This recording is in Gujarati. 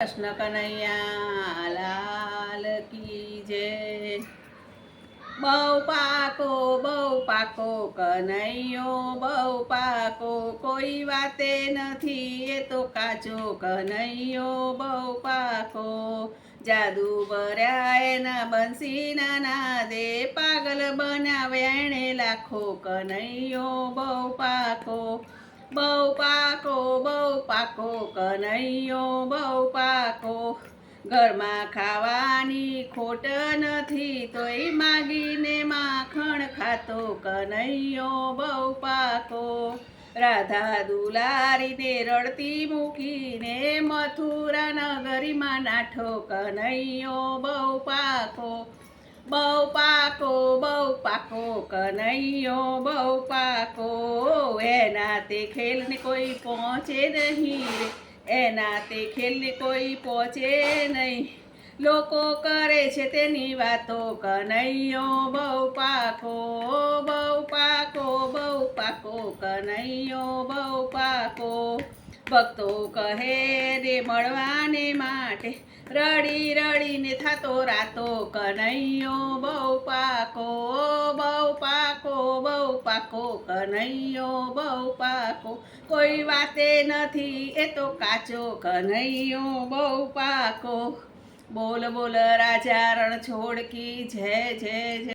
કૃષ્ણ કનૈયા, લાલ કી બહુ પાકો બહુ પાકો કનૈયો, બહુ પાકો. કોઈ વાતે નથી, એ તો કાચો કનૈયો, બહુ પાકો. જાદુ ભર્યા એના બંસીના નાદે, પાગલ બનાવ્યા એણે લાખો કનૈયો, બહુ પાકો. બહુ પાકો પાકો, કનૈયો બહુ પાકો. ઘરમાં ખાવાની ખોટ નથી, તોય માગીને માખણ ખાતો કનૈયો બહુ પાકો. રાધા દુલારીને રડતી મૂકીને મથુરા નગરીમાં નાઠો કનૈયો બહુ પાકો. બહુ પાકો બહુ પાકો, કનૈયો બહુ પાકો. એના તે ખેલને કોઈ પહોંચે નહીં એના તે ખેલને કોઈ પહોંચે નહીં. લોકો કરે છે તેની વાતો કનૈયો બહુ પાકો બહુ પાકો બહુ પાકો, કનૈયો બહુ પાકો. ભક્તો કહે રે મળવાને માટે, રડી રડીને થાતો રાતો કનૈયો બહુ પાકો પાકો, કનૈયો બહુ પાકો. કોઈ વાતે નથી, એ તો કાચો કનૈયો બહુ પાકો. બોલ બોલ રાજા રણ છોડ કી જય જય જય.